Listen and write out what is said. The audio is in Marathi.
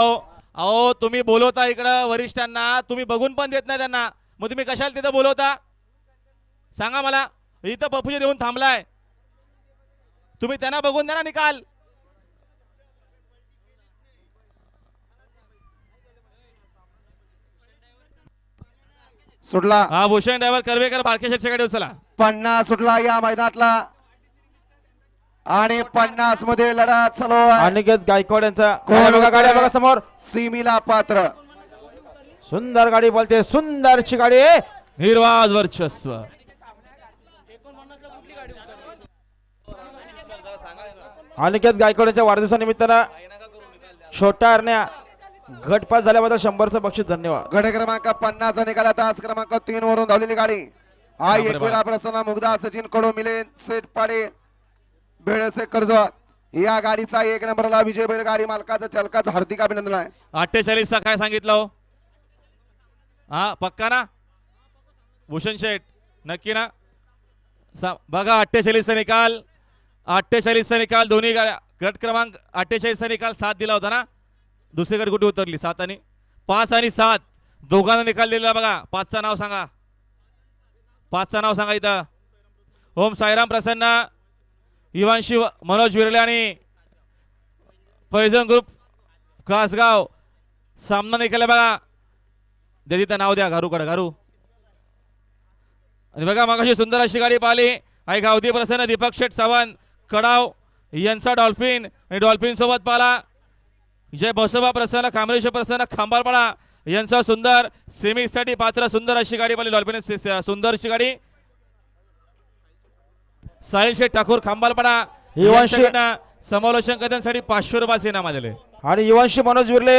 अहो तुम्ही बोलवता इकडं वरिष्ठांना तुम्ही बघून पण देत नाही त्यांना. मग तुम्ही कशाला तिथं बोलवता? सांगा मला. इथं पप्पूजी देऊन थांबलाय. तुम्ही त्यांना बघून द्या ना निकाल. सुटला. हा भूषण ड्रायव्हर करवेकर बारके उचला पन्नास सुटला या मैदानातला. आणि पन्नासमध्ये लढत चालू अनिकेत गायकवाड यांचा कोण गाड्या बघा गाड्या होतंय? बघा समोर. सीमीला पात्र. सुंदर गाडी बोलते सुंदरची गाडी. निर्वाज वर्चस्व. अनिकेत गायकवाड यांच्या वाढदिवसानिमित्तानं छोटा हरण्या गटपास झाल्याबद्दल शंभरचं बक्षीस धन्यवाद. गड क्रमांक पन्नास निघाला तास क्रमांक तीन वरून धावलेली गाडी. आई बापरे एकविरा प्रसन्न मुगदा सचिन कडू मिलेन सेट पाडे बेळसे कर्जत. या गाडीचा एक नंबरला विजय बैल गाडी मालकाचा चालकाचं हार्दिक अभिनंदन आहे. अठ्ठेचाळीसचा काय सांगितलं हो? हा पक्का ना? भूषण शेठ नक्की ना? सा- बघा अठ्ठेचाळीसचा निकाल. अठ्ठेचाळीसचा निकाल दोन्ही गाड्या गट क्रमांक अठ्ठेचाळीसचा निकाल सात दिला होता ना? दुसरी गट कुठे उतरली? सात आणि पाच आणि सात. दोघांना निकाल दिलेला बघा. पाचचं नाव सांगा. पाचचं नाव सांगा इथं. ओम साईराम प्रसन्न. इवांशी मनोज विरले आणि पैजन ग्रुप कासगाव सामना नाही केला बघा. द्या नाव द्या घारूकडे घारू. आणि बघा मागाशी सुंदर अशी गाडी पाहिली. आई गावदी प्रसन्न दीपक शेठ सावंत कडाव यांचा डॉल्फिन. आणि डॉल्फिन सोबत पाला जय बसोबा प्रसन्न खांबरेश्वर प्रसन्न खांबारपाडा यांचा सुंदर. सेमीसाठी पात्र सुंदर अशी गाडी पाहिली. डॉल्फिन सुंदर अशी गाडी. साहिल शेठ ठाकूर यांच्याकडनं समालोचन करण्यासाठी पाचशे रुपये इनाम आलेले आणि युवांशी मनोज विर्ले